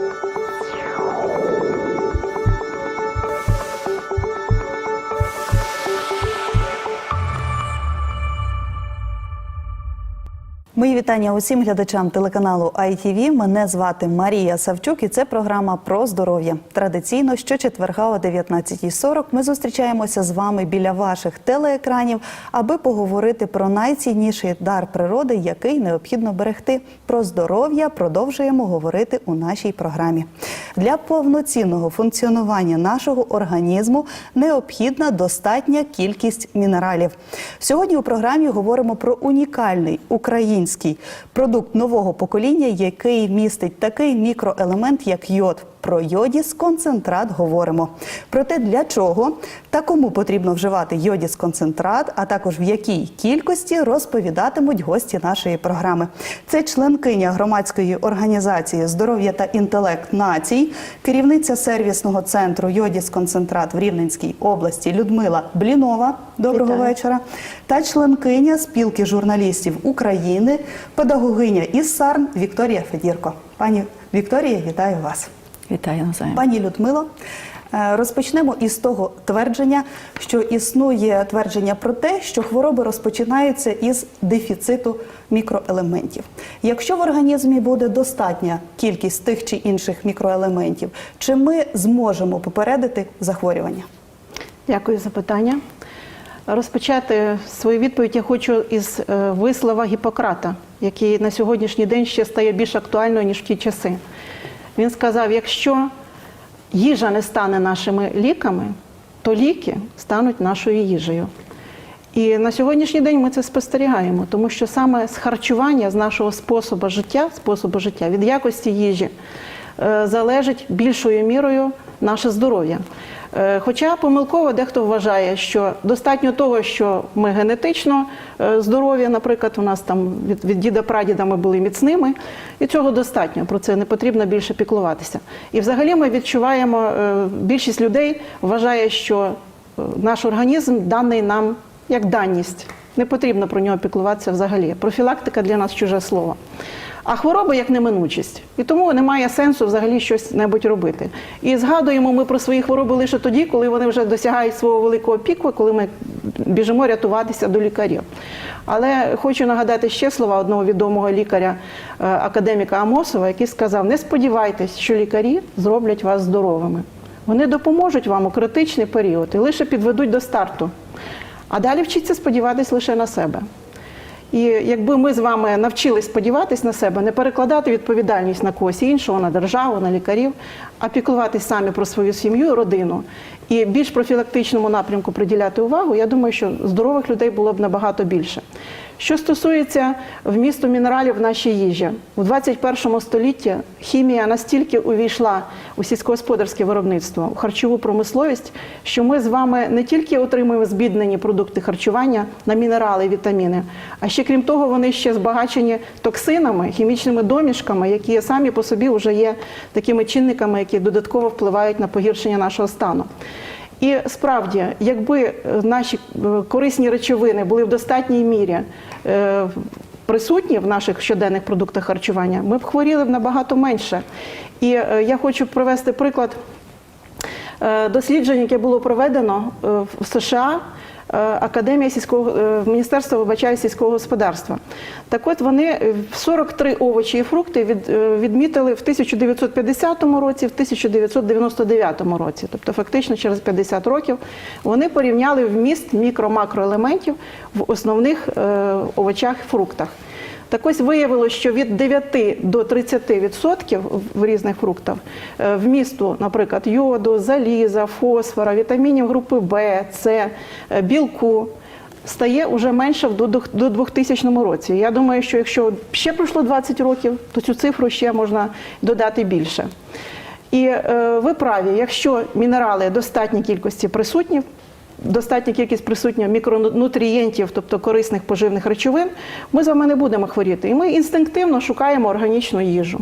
Thank you. Мої вітання усім глядачам телеканалу ITV. Мене звати Марія Савчук і це програма про здоров'я. Традиційно щочетверга о 19.40 ми зустрічаємося з вами біля ваших телеекранів, аби поговорити про найцінніший дар природи, який необхідно берегти. Про здоров'я продовжуємо говорити у нашій програмі. Для повноцінного функціонування нашого організму необхідна достатня кількість мінералів. Сьогодні у програмі говоримо про унікальний український продукт нового покоління, який містить такий мікроелемент, як йод. Про йодіс концентрат говоримо. Про те, для чого та кому потрібно вживати йодіс концентрат, а також в якій кількості розповідатимуть гості нашої програми. Це членкиня громадської організації здоров'я та інтелект націй, керівниця сервісного центру йодіс концентрат в Рівненській області Людмила Блінова. Доброго Вітаю. вечора. Та членкиня спілки журналістів України, педагогиня із САРН Вікторія Федірко. Пані Вікторія, вітаю вас. Вітаю навзаєм. Пані Людмило, е, розпочнемо із того твердження, що існує твердження про те, що хвороби розпочинаються із дефіциту мікроелементів. Якщо в організмі буде достатня кількість тих чи інших мікроелементів, чи ми зможемо попередити захворювання? Дякую за питання. Розпочати свою відповідь я хочу із е, вислова Гіппократа, який на сьогоднішній день ще стає більш актуальною, ніж в ті часи. Він сказав: якщо їжа не стане нашими ліками, то ліки стануть нашою їжею. І на сьогоднішній день ми це спостерігаємо, тому що саме з харчування, з нашого способу життя, способу життя, від якості їжі е, залежить більшою мірою наше здоров'я. Е, Хоча помилково дехто вважає, що достатньо того, що ми генетично е, здорові, наприклад, у нас там від, від діда прадіда ми були міцними, і цього достатньо. Про це не потрібно більше піклуватися. І взагалі ми відчуваємо, е, більшість людей вважає, що наш організм даний нам як даність. Не потрібно про нього піклуватися взагалі. Профілактика для нас чуже слово. А хвороба як неминучість. І тому немає сенсу взагалі щось небудь робити. І згадуємо ми про свої хвороби лише тоді, коли вони вже досягають свого великого піку, коли ми біжимо рятуватися до лікарів. Але хочу нагадати ще слова одного відомого лікаря, е, академіка Амосова, який сказав: не сподівайтесь, що лікарі зроблять вас здоровими. Вони допоможуть вам у критичний період і лише підведуть до старту. А далі вчиться сподіватись лише на себе. І якби ми з вами навчились сподіватись на себе, не перекладати відповідальність на когось іншого, на державу, на лікарів, а піклуватись самі про свою сім'ю, родину і більш профілактичному напрямку приділяти увагу, я думаю, що здорових людей було б набагато більше. Що стосується вмісту мінералів в нашій їжі, у 21 столітті хімія настільки увійшла у сільськогосподарське виробництво, у харчову промисловість, що ми з вами не тільки отримуємо збіднені продукти харчування на мінерали і вітаміни, а ще крім того, вони ще збагачені токсинами, хімічними домішками, які самі по собі вже є такими чинниками, які додатково впливають на погіршення нашого стану. І справді, якби е, наші е, корисні речовини були в достатній мірі е, присутні в наших щоденних продуктах харчування, ми б хворіли б набагато менше. І я хочу привести приклад досліджень, яке було проведено в США. Е, Академія сільського е, Міністерства вибачає сільського господарства. Так от вони е, 43 овочі і фрукти від, е, відмітили в 1950 році, в 1999 році. Тобто, фактично через 50 років вони порівняли вміст мікро-макроелементів в основних е, овочах і фруктах. Так ось виявилося, що від 9 до 30% в різних фруктах е, вмісту, наприклад, йоду, заліза, фосфора, вітамінів групи В, С, е, білку. Стає вже менше до 2000 році. Я думаю, що якщо ще пройшло 20 років, то цю цифру ще можна додати більше. І е, ви праві, якщо мінерали достатній кількості присутні, достатня кількість присутня мікронутрієнтів, тобто корисних поживних речовин, ми з вами не будемо хворіти. І ми інстинктивно шукаємо органічну їжу.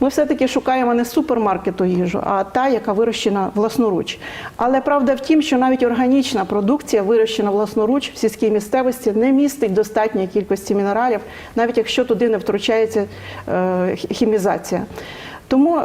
Ми все-таки шукаємо не супермаркету їжу, а та, яка вирощена власноруч. Але правда в тім, що навіть органічна продукція, вирощена власноруч в сільській місцевості, не містить достатньої кількості мінералів, навіть якщо туди не втручається е, хімізація. Тому е,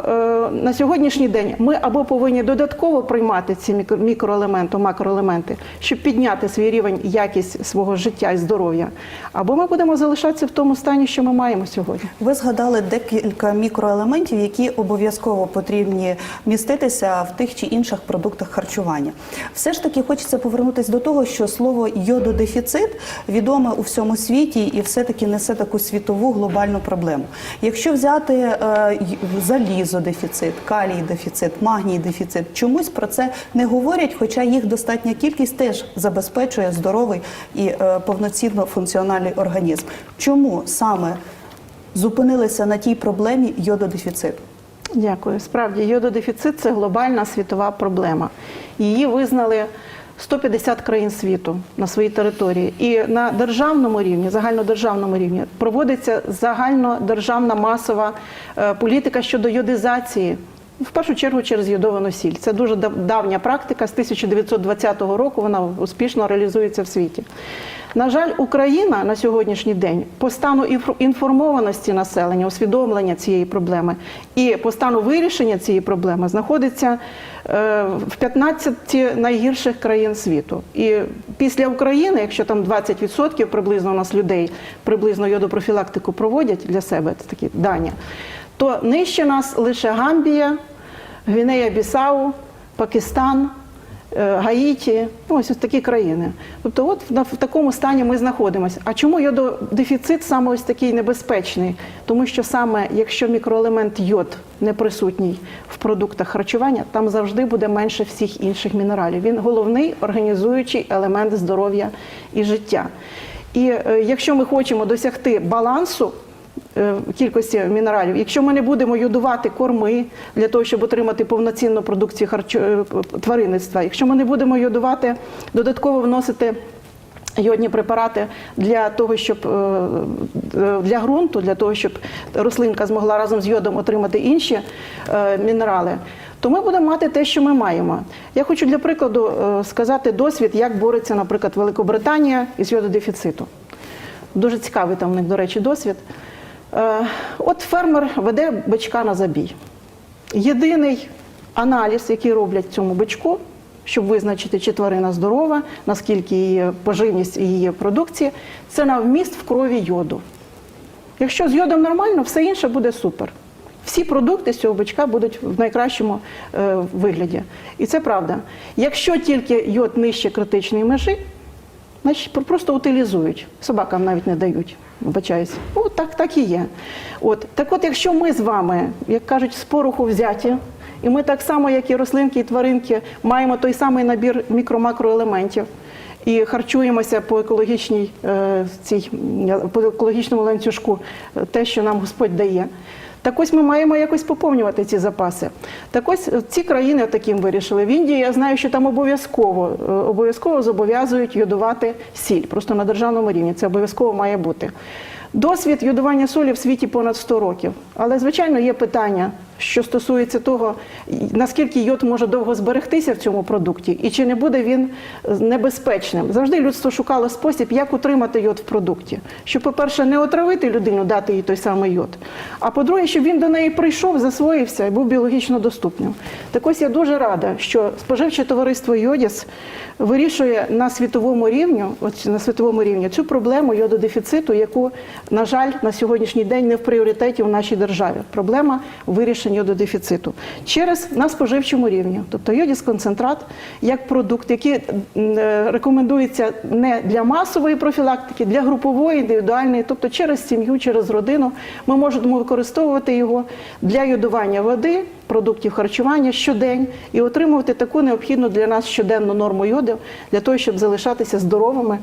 на сьогоднішній день ми або повинні додатково приймати ці мікро- мікроелементи, макроелементи, щоб підняти свій рівень, якість свого життя і здоров'я, або ми будемо залишатися в тому стані, що ми маємо сьогодні. Ви згадали декілька мікроелементів, які обов'язково потрібні міститися в тих чи інших продуктах харчування. Все ж таки хочеться повернутися до того, що слово йододефіцит відоме у всьому світі і все-таки несе таку світову глобальну проблему. Якщо взяти е, залізодефіцит, калій дефіцит, магній дефіцит, чомусь про це не говорять, хоча їх достатня кількість теж забезпечує здоровий і е, повноцінно функціональний організм. Чому саме зупинилися на тій проблемі йододефіциту? Дякую. Справді, йододефіцит це глобальна світова проблема. Її визнали 150 країн світу на своїй території. І на державному рівні, загальнодержавному рівні, проводиться загальнодержавна масова е, політика щодо йодизації. В першу чергу через йодовану сіль. Це дуже давня практика з 1920 року. Вона успішно реалізується в світі. На жаль, Україна на сьогоднішній день по стану інфо- інформованості населення, усвідомлення цієї проблеми і по стану вирішення цієї проблеми знаходиться е, в 15 найгірших країн світу. І після України, якщо там 20% приблизно у нас людей приблизно йодопрофілактику проводять для себе, це такі дані, то нижче нас лише Гамбія, Гвінея Бісау, Пакистан. Е, Гаїті, ну, ось такі країни. Тобто, от в, такому стані ми знаходимося. А чому йододефіцит саме ось такий небезпечний? Тому що саме якщо мікроелемент йод не присутній в продуктах харчування, там завжди буде менше всіх інших мінералів. Він головний організуючий елемент здоров'я і життя. І е, якщо ми хочемо досягти балансу кількості мінералів. Якщо ми не будемо йодувати корми для того, щоб отримати повноцінну продукцію харчо... е, тваринництва, якщо ми не будемо йодувати, додатково вносити. Йодні препарати для того, щоб е, е, для ґрунту, для того, щоб рослинка змогла разом з йодом отримати інші е, мінерали, то ми будемо мати те, що ми маємо. Я хочу для прикладу е, сказати досвід, як бореться, наприклад, Великобританія із йододефіциту. Дуже цікавий там в них, до речі, досвід. Е, От фермер веде бичка на забій. Єдиний аналіз, який роблять цьому бичку, щоб визначити, чи тварина здорова, наскільки її поживність її продукція, це на вміст в крові йоду. Якщо з йодом нормально, все інше буде супер. Всі продукти з цього бичка будуть в найкращому е, вигляді. І це правда. Якщо тільки йод нижче критичної межі, значить просто утилізують. Собакам навіть не дають. Вибачаюсь. О, так, так і є. От. Так от, якщо ми з вами, як кажуть, з пороху взяті, і ми так само, як і рослинки, і тваринки, маємо той самий набір мікро-макроелементів, і харчуємося по екологічній е, цій по екологічному ланцюжку, е, те, що нам Господь дає. Так ось ми маємо якось поповнювати ці запаси. Так ось е, ці країни таким вирішили. В Індії я знаю, що там обов'язково е, обов'язково зобов'язують йодувати сіль. Просто на державному рівні це обов'язково має бути. Досвід йодування солі в світі понад 100 років. Але, звичайно, є питання, що стосується того, наскільки йод може довго зберегтися в цьому продукті, і чи не буде він небезпечним. Завжди людство шукало спосіб, як утримати йод в продукті. Щоб, по-перше, не отравити людину, дати їй той самий йод. А по-друге, щоб він до неї прийшов, засвоївся і був біологічно доступним. Так ось я дуже рада, що споживче товариство Йодіс вирішує на світовому рівні, от на світовому рівні цю проблему йододефіциту, яку, на жаль, на сьогоднішній день не в пріоритеті в нашій державі. Проблема вирішення йододефіциту через на споживчому рівні. Тобто йодіс концентрат як продукт, який е, рекомендується не для масової профілактики, для групової, індивідуальної, тобто через сім'ю, через родину. Ми можемо використовувати його для йодування води, продуктів харчування щодень і отримувати таку необхідну для нас щоденну норму йоду для того, щоб залишатися здоровими,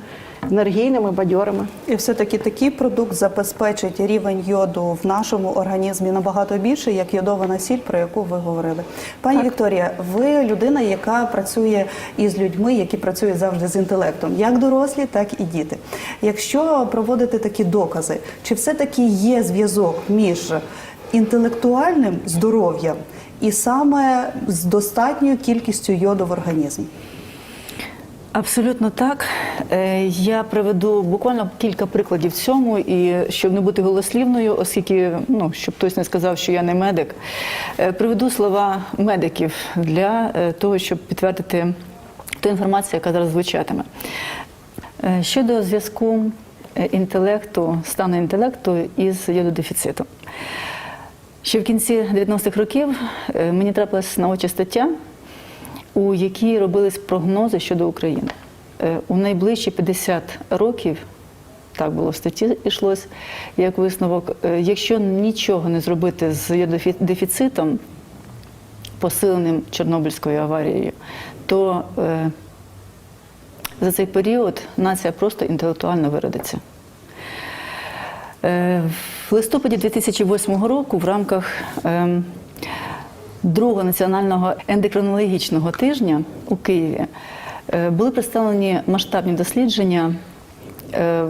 енергійними, бадьорими. І все-таки такий продукт забезпечить рівень йоду в нашому організмі набагато більше, як йодована сіль, про яку ви говорили. Пані Так. Вікторія, ви людина, яка працює із людьми, які працюють завжди з інтелектом, як дорослі, так і діти. Якщо проводити такі докази, чи все-таки є зв'язок між інтелектуальним здоров'ям і саме з достатньою кількістю йоду в організмі? Абсолютно так. Е, Я приведу буквально кілька прикладів цьому, і щоб не бути голослівною, оскільки ну щоб хтось не сказав, що я не медик, е, приведу слова медиків для е, того, щоб підтвердити ту інформацію, яка зараз звучатиме. Щодо зв'язку інтелекту, стану інтелекту із йододефіцитом. Ще в кінці 90-х років мені трапилась на очі стаття, у якій робились прогнози щодо України. Е, У найближчі 50 років, так було в статті йшлось, як висновок, е, якщо нічого не зробити з йододефіцитом, посиленим Чорнобильською аварією, то е, за цей період нація просто інтелектуально виродиться. В листопаді 2008 року в рамках другого національного ендокринологічного тижня у Києві е, були представлені масштабні дослідження, е,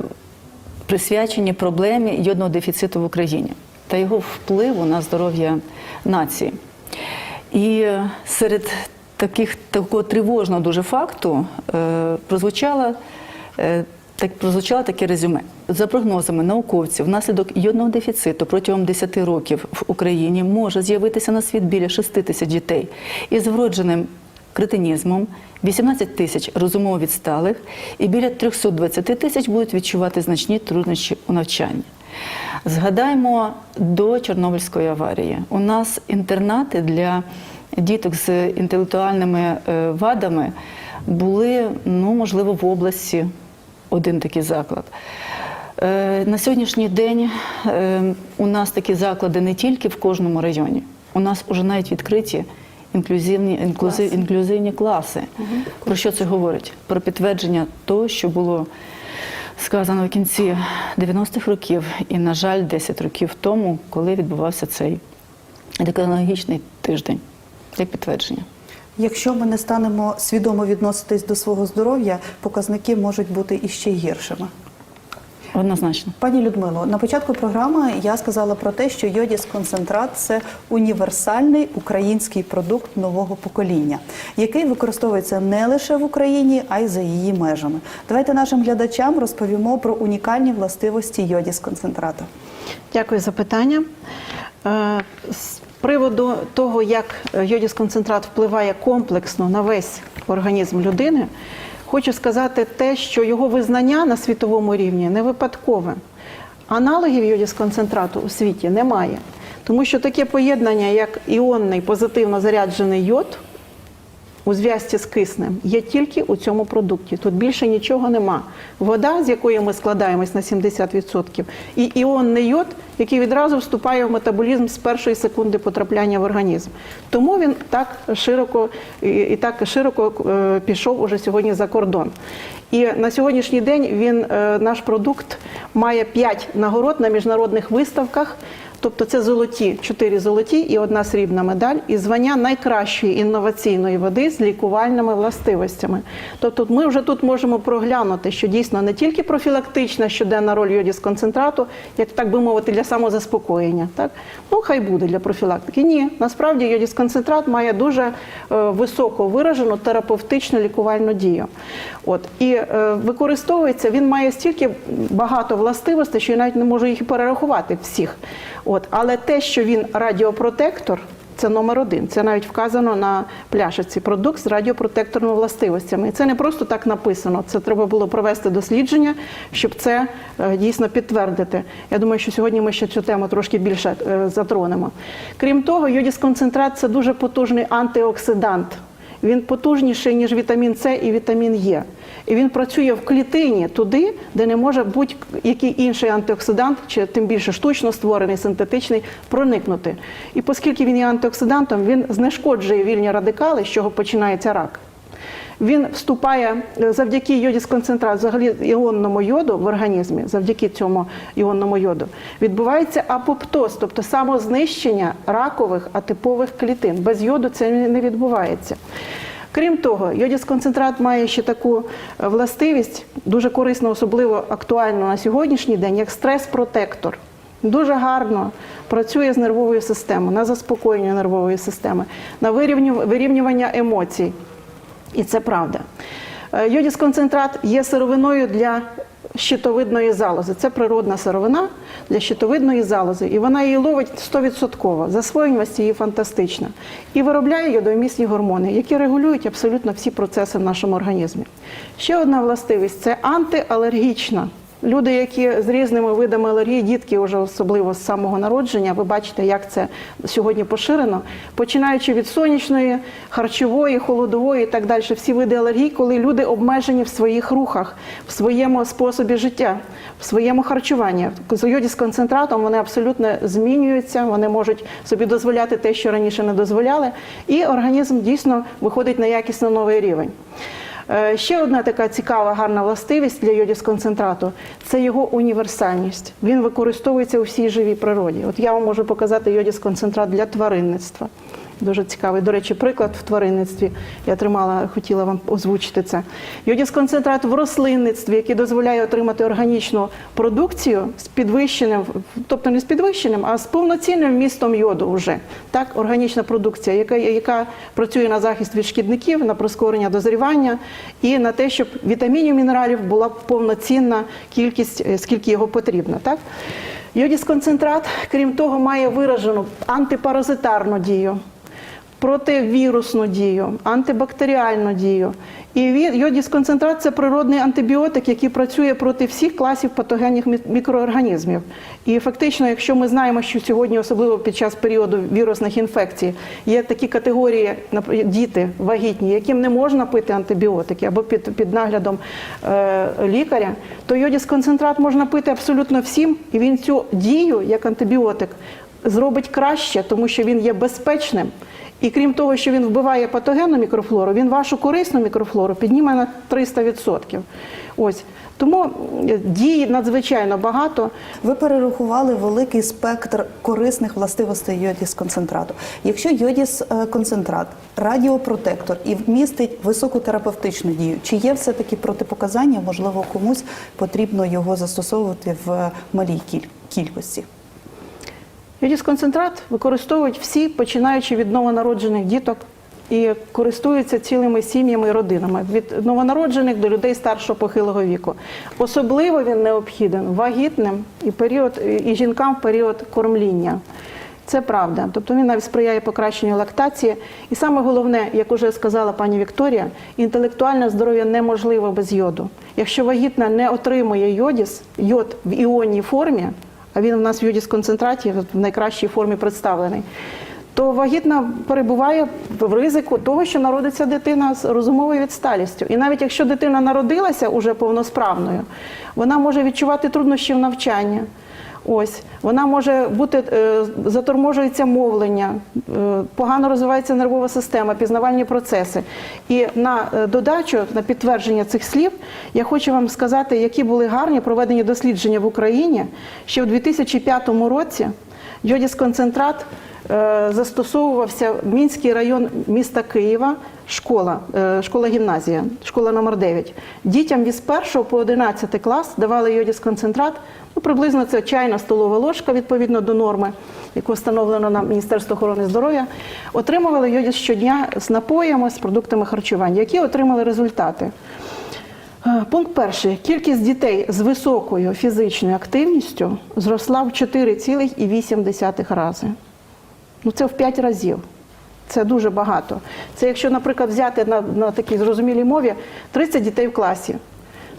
присвячені проблемі йодного дефіциту в Україні та його впливу на здоров'я нації. І е, серед таких такого тривожного дуже факту прозвучало, е, так, прозвучало таке резюме. За прогнозами науковців, внаслідок йодного дефіциту протягом 10 років в Україні може з'явитися на світ біля 6 тисяч дітей із вродженим кретинізмом, 18 тисяч розумово відсталих і біля 320 тисяч будуть відчувати значні труднощі у навчанні. Згадаймо до Чорнобильської аварії. У нас інтернати для діток з інтелектуальними е, вадами були, ну, можливо, в області один такий заклад. Е, На сьогоднішній день е, у нас такі заклади не тільки в кожному районі, у нас вже навіть відкриті інклюзивні, інклюзив, інклюзивні класи. Про що це говорить? Про підтвердження того, що було сказано в кінці 90-х років і, на жаль, 10 років тому, коли відбувався цей ендокринологічний тиждень, як підтвердження. Якщо ми не станемо свідомо відноситись до свого здоров'я, показники можуть бути іще гіршими. Однозначно. Пані Людмило, на початку програми я сказала про те, що йодіс концентрат це універсальний український продукт нового покоління, який використовується не лише в Україні, а й за її межами. Давайте нашим глядачам розповімо про унікальні властивості йодіс концентрату. Дякую за питання. Е, приводу того, як йодіс-концентрат впливає комплексно на весь організм людини, хочу сказати те, що його визнання на світовому рівні не випадкове. Аналогів йодіс-концентрату у світі немає. Тому що таке поєднання, як іонний позитивно заряджений йод у зв'язці з киснем, є тільки у цьому продукті. Тут більше нічого нема. Вода, з якої ми складаємось на 70%, і іонний йод, який відразу вступає в метаболізм з першої секунди потрапляння в організм. Тому він так широко і так широко е, пішов уже сьогодні за кордон. І на сьогоднішній день він, е, наш продукт має 5 нагород на міжнародних виставках. Тобто це золоті, чотири золоті і одна срібна медаль, і звання найкращої інноваційної води з лікувальними властивостями. Тобто ми вже тут можемо проглянути, що дійсно не тільки профілактична щоденна роль йодіс-концентрату, як так би мовити, для самозаспокоєння. Так? Ну, хай буде для профілактики. Ні, насправді йодіс-концентрат має дуже е, високо виражену терапевтичну лікувальну дію. От. І е, використовується, він має стільки багато властивостей, що я навіть не можу їх перерахувати всіх. От. Але те, що він радіопротектор, це номер один. Це навіть вказано на пляшиці. Продукт з радіопротекторними властивостями. І це не просто так написано. Це треба було провести дослідження, щоб це е, дійсно підтвердити. Я думаю, що сьогодні ми ще цю тему трошки більше е, затронемо. Крім того, йодіс-концентрат це дуже потужний антиоксидант. Він потужніший, ніж вітамін С і вітамін Е. І він працює в клітині туди, де не може будь-який інший антиоксидант, чи тим більше штучно створений, синтетичний, проникнути. І оскільки він є антиоксидантом, він знешкоджує вільні радикали, з чого починається рак. Він вступає е, завдяки йодіс-концентрат, взагалі іонному йоду в організмі, завдяки цьому іонному йоду, відбувається апоптоз, тобто самознищення ракових атипових клітин. Без йоду це не відбувається. Крім того, йодіс-концентрат має ще таку е, властивість, дуже корисну, особливо актуальну на сьогоднішній день, як стрес-протектор. Дуже гарно працює з нервовою системою, на заспокоєння нервової системи, на вирівню- вирівнювання емоцій. І це правда. Е, Йодіс-концентрат є сировиною для щитовидної залози. Це природна сировина для щитовидної залози. І вона її ловить 100%. Засвоєність її фантастична. І виробляє йодомісні гормони, які регулюють абсолютно всі процеси в нашому організмі. Ще одна властивість це антиалергічна. Люди, які з різними видами алергії, дітки вже особливо з самого народження, ви бачите, як це сьогодні поширено, починаючи від сонячної, харчової, холодової і так далі, всі види алергій, коли люди обмежені в своїх рухах, в своєму способі життя, в своєму харчуванні. З йоді з концентратом вони абсолютно змінюються, вони можуть собі дозволяти те, що раніше не дозволяли, і організм дійсно виходить на якісно новий рівень. Е, Ще одна така цікава, гарна властивість для йодіс-концентрату – це його універсальність. Він використовується у всій живій природі. От я вам можу показати йодісконцентрат для тваринництва. Дуже цікавий. До речі, приклад в тваринництві. Я тримала, хотіла вам озвучити це. Йодіс-концентрат в рослинництві, який дозволяє отримати органічну продукцію з підвищеним, тобто не з підвищеним, а з повноцінним вмістом йоду вже. Так, органічна продукція, яка, яка працює на захист від шкідників, на прискорення дозрівання і на те, щоб вітамінів, мінералів була повноцінна кількість, е, скільки його потрібно. Так? Йодіс-концентрат, крім того, має виражену антипаразитарну дію противірусну дію, антибактеріальну дію. І йодіс-концентрат – це природний антибіотик, який працює проти всіх класів патогенних мікроорганізмів. І фактично, якщо ми знаємо, що сьогодні, особливо під час періоду вірусних інфекцій, є такі категорії, наприклад, діти вагітні, яким не можна пити антибіотики або під, під наглядом е, лікаря, то йодіс-концентрат можна пити абсолютно всім, і він цю дію як антибіотик зробить краще, тому що він є безпечним. І крім того, що він вбиває патогенну мікрофлору, він вашу корисну мікрофлору підніме на 300%. Ось тому е, дій надзвичайно багато. Ви перерахували великий спектр корисних властивостей йодіс-концентрату. Якщо йодіс-концентрат радіопротектор і вмістить високу терапевтичну дію, чи є все-таки протипоказання, можливо, комусь потрібно його застосовувати в малій кількості? Йодіс-концентрат використовують всі, починаючи від новонароджених діток. І користуються цілими сім'ями і родинами від новонароджених до людей старшого похилого віку. Особливо він необхіден вагітним і період і жінкам в період кормління. Це правда. Тобто він навіть сприяє покращенню лактації. І саме головне, як уже сказала пані Вікторія, інтелектуальне здоров'я неможливо без йоду. Якщо вагітна не отримує йодіс, йод в іонній формі, а він у нас в юдісконцентраті в найкращій формі представлений, то вагітна перебуває в ризику того, що народиться дитина з розумовою відсталістю. І навіть якщо дитина народилася уже повносправною, вона може відчувати труднощі в навчанні. Ось вона може бути е, заторможується мовлення, е, погано розвивається нервова система, пізнавальні процеси. І на е, додачу, на підтвердження цих слів, я хочу вам сказати, які були гарні проведені дослідження в Україні ще в 2005 році. Йодіс-концентрат застосовувався в Мінський район міста Києва, школа, е, школа-гімназія, школа номер 9. Дітям від 1 по 11 клас давали йодіс-концентрат, ну, приблизно це чайна столова ложка відповідно до норми, яку встановлено на Міністерство охорони здоров'я. Отримували йодіс щодня з напоями, з продуктами харчування, які отримали результати. Е, Пункт перший. Кількість дітей з високою фізичною активністю зросла в 4,8 рази. Ну, це в 5 разів. Це дуже багато. Це якщо, наприклад, взяти на, на такій зрозумілій мові 30 дітей в класі.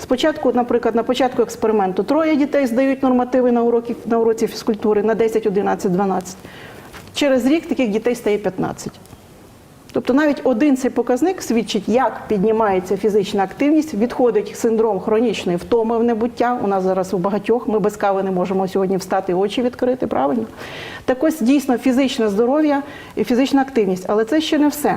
Спочатку, наприклад, на початку експерименту троє дітей здають нормативи на уроки на уроці фізкультури на 10, 11, 12. Через рік таких дітей стає 15. Тобто навіть один цей показник свідчить, як піднімається фізична активність, відходить синдром хронічної втоми в небуття. У нас зараз у багатьох ми без кави не можемо сьогодні встати, очі відкрити, правильно? Так ось дійсно фізичне здоров'я і фізична активність. Але це ще не все.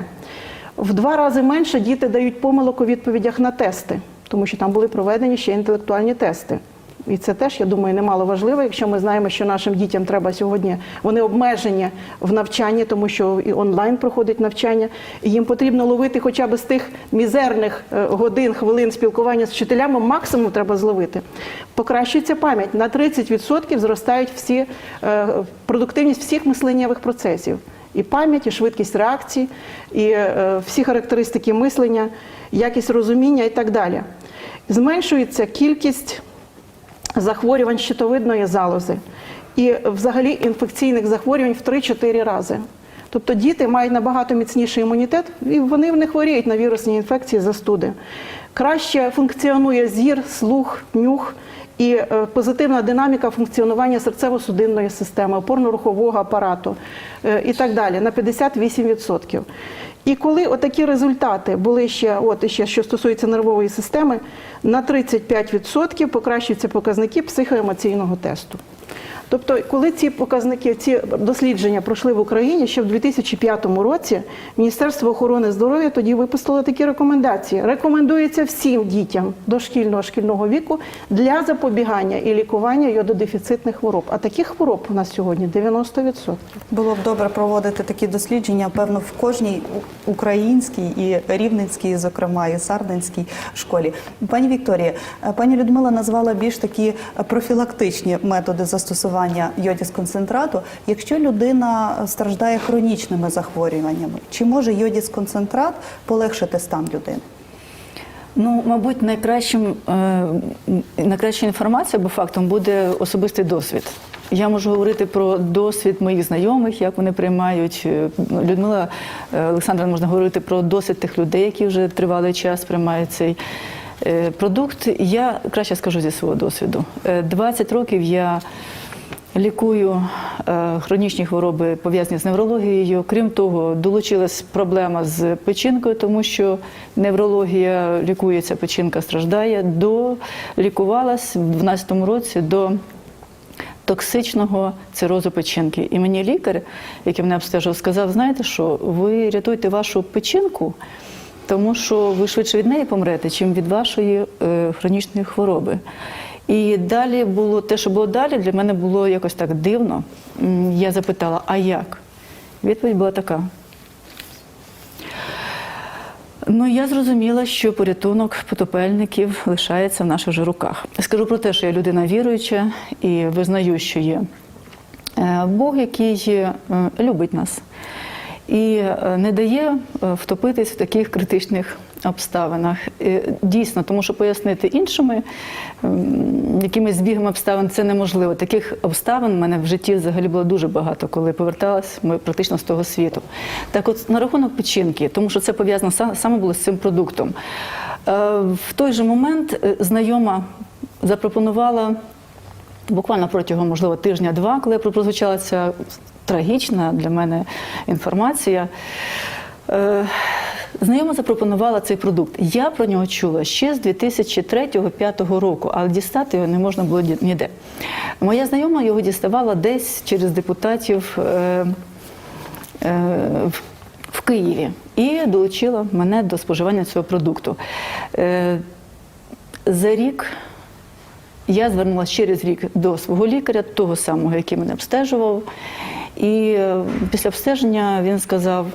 В два рази менше діти дають помилок у відповідях на тести, тому що там були проведені ще інтелектуальні тести. І це теж, я думаю, немало важливо, якщо ми знаємо, що нашим дітям треба сьогодні, вони обмежені в навчанні, тому що і онлайн проходить навчання, і їм потрібно ловити хоча б з тих мізерних е, годин, хвилин спілкування з вчителями, максимум треба зловити. Покращується пам'ять. На 30% зростають всі е, продуктивність всіх мисленнєвих процесів. І пам'ять, і швидкість реакції, і е, всі характеристики мислення, якість розуміння і так далі. Зменшується кількість захворювань щитовидної залози і взагалі інфекційних захворювань в 3-4 рази. Тобто діти мають набагато міцніший імунітет, і вони не хворіють на вірусні інфекції застуди. Краще функціонує зір, слух, нюх і е, позитивна динаміка функціонування серцево-судинної системи, опорно-рухового апарату е, і так далі на 58%. І коли отакі результати були ще, от ще що стосується нервової системи, на 35% покращуються показники психоемоційного тесту. Тобто, коли ці показники, ці дослідження пройшли в Україні ще в 2005 році, Міністерство охорони здоров'я тоді випустило такі рекомендації. Рекомендується всім дітям дошкільного шкільного віку для запобігання і лікування йододефіцитних хвороб. А таких хвороб у нас сьогодні 90%. Було б добре проводити такі дослідження, певно, в кожній українській і рівненській, зокрема, і сардинській школі. Пані Вікторія, пані Людмила назвала більш такі профілактичні методи застосування йодіс-концентрату. Якщо людина страждає хронічними захворюваннями, чи може йодіс-концентрат полегшити стан людини? Ну, мабуть, найкращим, е, найкращою інформацією або фактом буде особистий досвід. Я можу говорити про досвід моїх знайомих, як вони приймають. Е, Людмила е, Олександра можна говорити про досвід тих людей, які вже тривалий час приймають цей продукт. Я краще скажу зі свого досвіду. Е, 20 років я лікую е, хронічні хвороби пов'язані з неврологією. Крім того, долучилась проблема з печінкою, тому що неврологія лікується, печінка страждає. До лікувалась в 2012 році до токсичного цирозу печінки. І мені лікар, який мене обстежив, сказав: знаєте що, ви рятуйте вашу печінку. Тому що ви швидше від неї помрете, чим від вашої е, хронічної хвороби. І далі було те, що було далі, для мене було якось так дивно. Я запитала, а як? Відповідь була така. Ну, я зрозуміла, що порятунок потопельників лишається в наших же руках. Скажу про те, що я людина віруюча і визнаю, що є е, Бог, який е, любить нас і е, не дає втопитись в таких критичних обставинах. Е, Дійсно, тому що пояснити іншими якимись збігами обставин це неможливо. Таких обставин в мене в житті взагалі було дуже багато, коли поверталась ми практично з того світу. Так, от на рахунок печінки, тому що це пов'язано са- саме було з цим продуктом. Е, В той же момент е, знайома запропонувала буквально протягом, можливо, тижня-два, коли прозвучала ця трагічна для мене інформація. Е, Знайома запропонувала цей продукт. Я про нього чула ще з 2003-2005 року, але дістати його не можна було ніде. Моя знайома його діставала десь через депутатів е, е, в- Києві і долучила мене до споживання цього продукту. Е, За рік я звернулася через рік до свого лікаря, того самого, який мене обстежував. І е, після обстеження він сказав: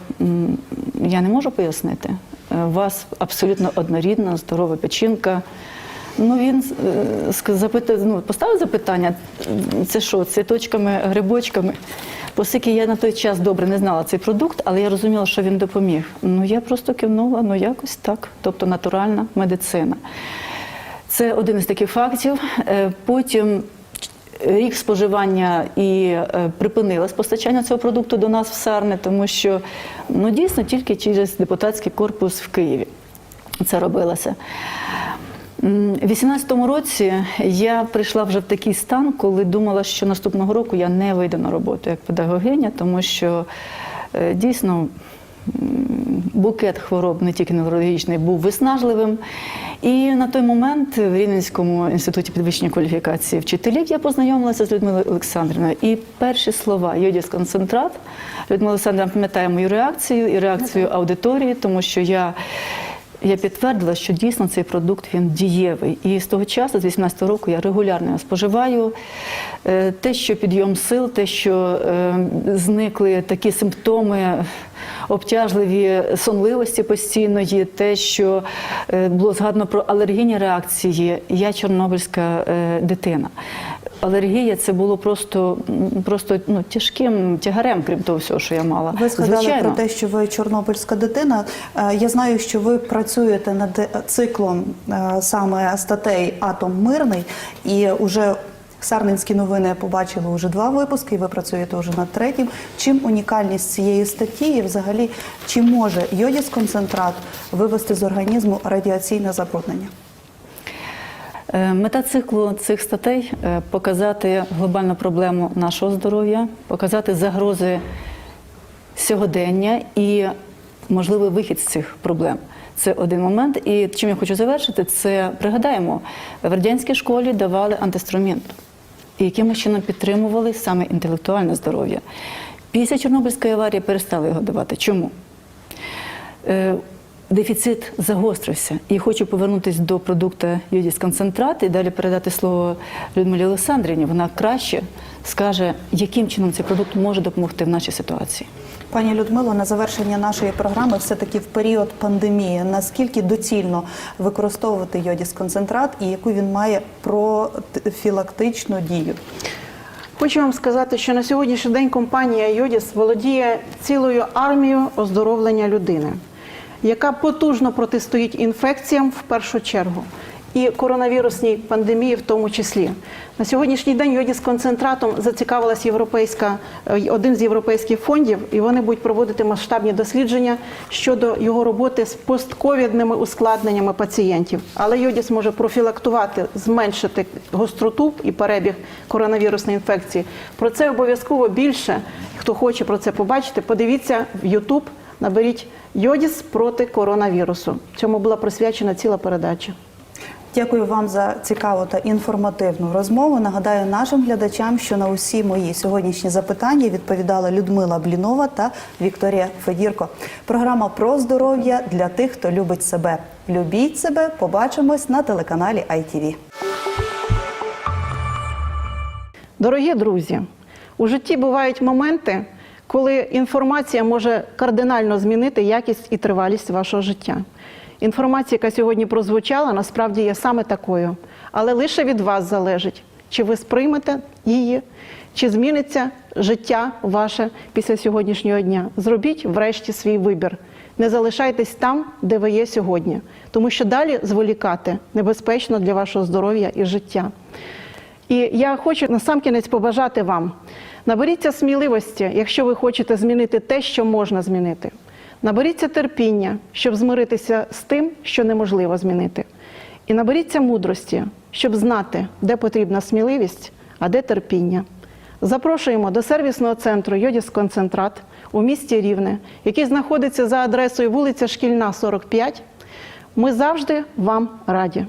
я не можу пояснити. Е, У вас абсолютно однорідна, здорова печінка. Ну, він е, запитав, ну, поставив запитання, це що, цвіточками, грибочками. Оскільки я на той час добре не знала цей продукт, але я розуміла, що він допоміг. Ну, я просто кивнула, ну якось так, тобто натуральна медицина. Це один із таких фактів. Е, Потім рік споживання і е, припинилось постачання цього продукту до нас в Сарне, тому що ну, дійсно тільки через депутатський корпус в Києві це робилося. У 18-му році я прийшла вже в такий стан, коли думала, що наступного року я не вийду на роботу як педагогиня, тому що е, дійсно букет хвороб, не тільки неврологічний, був виснажливим. І на той момент в Рівненському інституті підвищення кваліфікації вчителів я познайомилася з Людмилою Олександрівною. І перші слова йодіс концентрат. Людмила Олександрівна пам'ятає мою реакцію і реакцію аудиторії, тому що я. Я підтвердила, що дійсно цей продукт він дієвий. І з того часу, з 18 року, я регулярно його споживаю. Е, Те, що підйом сил, те, що е, зникли такі симптоми обтяжливі сонливості постійної, те, що е, було згадано про алергійні реакції, я чорнобильська дитина. Алергія це було просто, просто ну, тяжким тягарем, крім того всього, що я мала. Ви згадали Звичайно. про те, що ви чорнобильська дитина. Е, Я знаю, що ви працюєте над е, циклом е, саме статей Атом мирний, і уже Сарненські новини побачили вже два випуски, і ви працюєте вже над третім. Чим унікальність цієї статті, і взагалі чи може йодіс-концентрат вивести з організму радіаційне забруднення? Е, Мета циклу цих статей е, показати глобальну проблему нашого здоров'я, показати загрози сьогодення і можливий вихід з цих проблем. Це один момент. І чим я хочу завершити, це пригадаємо, в радянській школі давали антиструмент, і якимось чином підтримували саме інтелектуальне здоров'я. Після Чорнобильської аварії перестали його давати. Чому? Дефіцит загострився. І хочу повернутися до продукту Юдіс-концентрат і далі передати слово Людмилі Олександрівні. Вона краще скаже, яким чином цей продукт може допомогти в нашій ситуації. Пані Людмило, на завершення нашої програми, все-таки в період пандемії, наскільки доцільно використовувати йодіс-концентрат і яку він має профілактичну дію? Хочу вам сказати, що на сьогоднішній день компанія Йодіс володіє цілою армією оздоровлення людини, яка потужно протистоїть інфекціям в першу чергу. І коронавірусній пандемії в тому числі на сьогоднішній день йодіс концентратом зацікавилась європейська е, один з європейських фондів, і вони будуть проводити масштабні дослідження щодо його роботи з постковідними ускладненнями пацієнтів. Але йодіс може профілактувати, зменшити гостроту і перебіг коронавірусної інфекції. Про це обов'язково більше. Хто хоче про це побачити, подивіться в YouTube, наберіть йодіс проти коронавірусу. Цьому була присвячена ціла передача. Дякую вам за цікаву та інформативну розмову. Нагадаю нашим глядачам, що на усі мої сьогоднішні запитання відповідала Людмила Блінова та Вікторія Федірко. Програма про здоров'я для тих, хто любить себе. Любіть себе. Побачимось на телеканалі ITV. Дорогі друзі, у житті бувають моменти, коли інформація може кардинально змінити якість і тривалість вашого життя. Інформація, яка сьогодні прозвучала, насправді є саме такою, але лише від вас залежить, чи ви сприймете її, чи зміниться життя ваше після сьогоднішнього дня. Зробіть врешті свій вибір. Не залишайтесь там, де ви є сьогодні, тому що далі зволікати небезпечно для вашого здоров'я і життя. І я хочу насамкінець побажати вам: наберіться сміливості, якщо ви хочете змінити те, що можна змінити. Наберіться терпіння, щоб змиритися з тим, що неможливо змінити. І наберіться мудрості, щоб знати, де потрібна сміливість, а де терпіння. Запрошуємо до сервісного центру Йодіс Концентрат у місті Рівне, який знаходиться за адресою вулиця Шкільна, 45. Ми завжди вам раді.